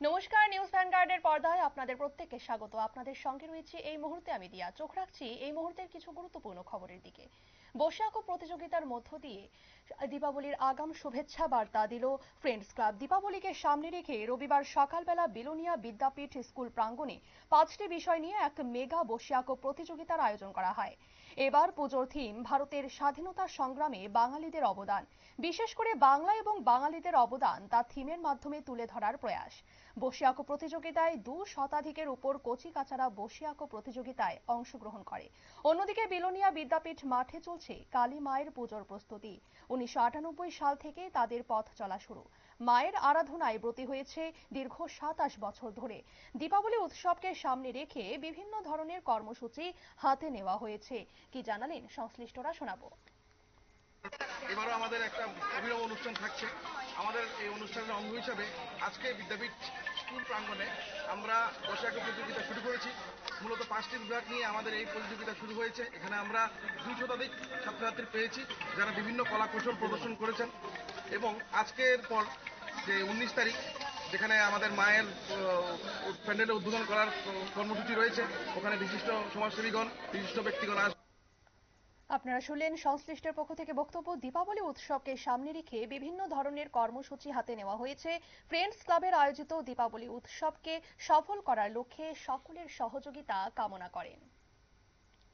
নমস্কার, নিউজ ভ্যানগার্ডের পর্দায় আপনাদের প্রত্যেককে স্বাগত। আপনাদের সঙ্গে রয়েছে এই মুহূর্তে আমি দিয়া। চোখ রাখছি এই মুহূর্তের কিছু গুরুত্বপূর্ণ খবরের দিকে। বৈশাখ প্রতিযোগিতার মধ্য দিয়ে দীপাবলির আগাম শুভেচ্ছা বার্তা দিল ফ্রেন্ডস ক্লাব দীপাবলিকে সামনে রেখে রবিবার সকালবেলা বিলোনিয়া বিদ্যাপীঠ স্কুল প্রাঙ্গণে পাঁচটি বিষয় নিয়ে এক মেগা বসিয়াকো প্রতিযোগিতার আয়োজন করা হয়। এবার পুজোর থিম ভারতের স্বাধীনতা সংগ্রামে বাঙালিদের অবদান। বিশেষ করে বাংলা এবং বাঙালিদের অবদান তা থিমের মাধ্যমে তুলে ধরার প্রয়াস। বসিয়াকো প্রতিযোগিতায় দু শতাধিকের উপর কচি কাচারা বসিয়াকো প্রতিযোগিতায় অংশগ্রহণ করে। অন্যদিকে বিলোনিয়া বিদ্যাপীঠ মাঠে চলছে কালী মায়ের পুজোর প্রস্তুতি। উনিশশো সাল থেকে তাদের পথ চলা শুরু। মায়ের আরাধনায় ব্রতী হয়েছে দীর্ঘ সাতাশ বছর ধরে। দীপাবলি উৎসবকে সামনে রেখে বিভিন্ন ধরনের কর্মসূচি হাতে নেওয়া হয়েছে। কি জানালেন সংশ্লিষ্টরা শোনাবো। এবারও আমাদের একটা অভিনব অনুষ্ঠান থাকছে। আমাদের এই অনুষ্ঠানের অঙ্গ হিসাবে আজকে বিদ্যাপীঠ স্কুল প্রাঙ্গণে আমরা বসাকে প্রতিযোগিতা মূলত পাঁচটি বিভাগ নিয়ে আমাদের এই প্রতিযোগিতা শুরু হয়েছে। এখানে আমরা দুই শতাধিক ছাত্রছাত্রী পেয়েছি, যারা বিভিন্ন কলা কৌশল প্রদর্শন করেছেন। এবং আজকের পর যে উনিশ তারিখ, যেখানে আমাদের মায়ের প্যান্ডেলের উদ্বোধন করার কর্মসূচি রয়েছে, ওখানে বিশিষ্ট সমাজসেবীগণ, বিশিষ্ট ব্যক্তিগণ আসবেন আপনারা শুনলেন সংশ্লিষ্টের পক্ষ থেকে বক্তব্য। দীপাবলি উৎসবকে সামনে রেখে বিভিন্ন ধরনের কর্মসূচি হাতে নেওয়া হয়েছে। ফ্রেন্ডস ক্লাবের আয়োজিত দীপাবলি উৎসবকে সফল করার লক্ষ্যে সকলের সহযোগিতা কামনা করেন।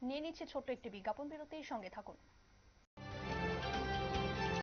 নিয়ে নিচ্ছে ছোট্ট একটি বিজ্ঞাপন, বিরতির সঙ্গে থাকুন।